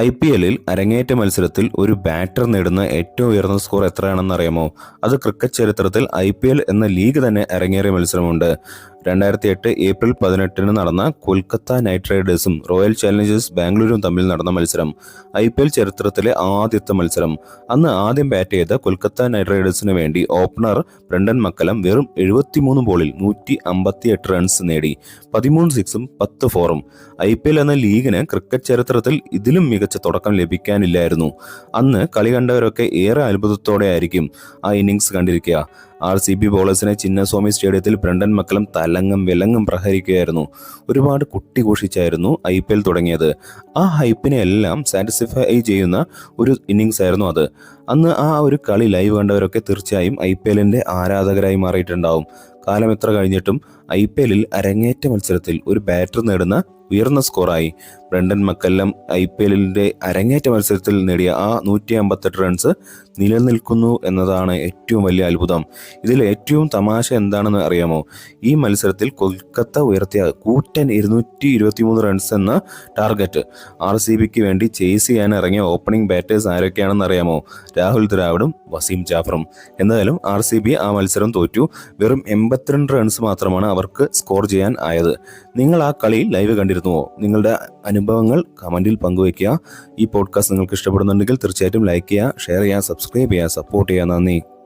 I P എല്ലിൽ അരങ്ങേറ്റ മത്സരത്തിൽ ഒരു ബാറ്റർ നേടുന്ന ഏറ്റവും ഉയർന്ന സ്കോർ എത്രയാണെന്ന് അറിയാമോ അത് ക്രിക്കറ്റ് ചരിത്രത്തിൽ ഐ പി എൽ എന്ന ലീഗ് തന്നെ അരങ്ങേറിയ മത്സരമുണ്ട്. രണ്ടായിരത്തി എട്ട് ഏപ്രിൽ പതിനെട്ടിന് നടന്ന കൊൽക്കത്ത നൈറ്റ് റൈഡേഴ്സും റോയൽ ചലഞ്ചേഴ്സ് ബാംഗ്ലൂരും തമ്മിൽ നടന്ന മത്സരം. ഐ പി എൽ ചരിത്രത്തിലെ ആദ്യത്തെ മത്സരം. അന്ന് ആദ്യം ബാറ്റ് ചെയ്ത കൊൽക്കത്ത നൈറ്റ് റൈഡേഴ്സിന് വേണ്ടി ഓപ്പണർ ബ്രണ്ടൻ മക്കലം വെറും എഴുപത്തിമൂന്ന് ബോളിൽ നൂറ്റി അമ്പത്തി എട്ട് റൺസ് നേടി. പതിമൂന്ന് സിക്സും പത്ത് ഫോറും ഐ പി എൽ എന്ന ലീഗിന് ക്രിക്കറ്റ് ചരിത്രത്തിൽ ഇതിലും മികച്ച തുടക്കം ലഭിക്കാനില്ലായിരുന്നു. അന്ന് കളി കണ്ടവരൊക്കെ ഏറെ അത്ഭുതത്തോടെ ആയിരിക്കും ആ ഇന്നിങ്സ് കണ്ടിരിക്കുക. ആർ സി ബി ബോളേഴ്സിനെ ചിന്നസ്വാമി സ്റ്റേഡിയത്തിൽ ബ്രണ്ടൻ മക്കലം തലങ്ങും വിലങ്ങും പ്രഹരിക്കുകയായിരുന്നു. ഒരുപാട് കുട്ടി ഘോഷിച്ചായിരുന്നു ഐ പി എൽ തുടങ്ങിയത്. ആ ഹൈപ്പിനെ എല്ലാം സാറ്റിസ്ഫൈ ചെയ്യുന്ന ഒരു ഇന്നിങ്സ് ആയിരുന്നു അത്. അന്ന് ആ ഒരു കളി ലൈവ് കണ്ടവരൊക്കെ തീർച്ചയായും ഐ പി എല്ലിന്റെ ആരാധകരായി മാറിയിട്ടുണ്ടാവും. കാലം എത്ര കഴിഞ്ഞിട്ടും ഐ പി എല്ലിൽ അരങ്ങേറ്റ മത്സരത്തിൽ ഒരു ബാറ്റർ നേടുന്ന ഉയർന്ന സ്കോറായി ബ്രണ്ടൻ മക്കല്ലം ഐ പി എല്ലിന്റെ അരങ്ങേറ്റ മത്സരത്തിൽ നേടിയ ആ നൂറ്റി അമ്പത്തെട്ട് റൺസ് നിലനിൽക്കുന്നു എന്നതാണ് ഏറ്റവും വലിയ അത്ഭുതം. ഇതിൽ ഏറ്റവും തമാശ എന്താണെന്ന് അറിയാമോ? ഈ മത്സരത്തിൽ കൊൽക്കത്ത ഉയർത്തിയ കൂറ്റൻ ഇരുന്നൂറ്റി ഇരുപത്തി മൂന്ന് റൺസ് എന്ന ടാർഗറ്റ് ആർ സി ബിക്ക് വേണ്ടി ചേസ് ചെയ്യാൻ ഇറങ്ങിയ ഓപ്പണിംഗ് ബാറ്റേഴ്സ് ആരൊക്കെയാണെന്ന് അറിയാമോ? രാഹുൽ ദ്രാവിഡും വസീം ജാഫറും. എന്തായാലും ആർ സി ബി ആ മത്സരം തോറ്റു. വെറും എൺപത്തിരണ്ട് റൺസ് മാത്രമാണ് അവർക്ക് സ്കോർ ചെയ്യാൻ ആയത്. നിങ്ങൾ ആ കളി ലൈവ് കണ്ടിരുന്നുവോ? നിങ്ങളുടെ അനുഭവങ്ങൾ കമന്റിൽ പങ്കുവയ്ക്കുക. ഈ പോഡ്കാസ്റ്റ് നിങ്ങൾക്ക് ഇഷ്ടപ്പെടുന്നുണ്ടെങ്കിൽ തീർച്ചയായിട്ടും ലൈക്ക് ചെയ്യുക ഷെയർ ചെയ്യുക സബ്സ്ക്രൈബ് ചെയ്യുക സപ്പോർട്ട് ചെയ്യുക. നന്ദി.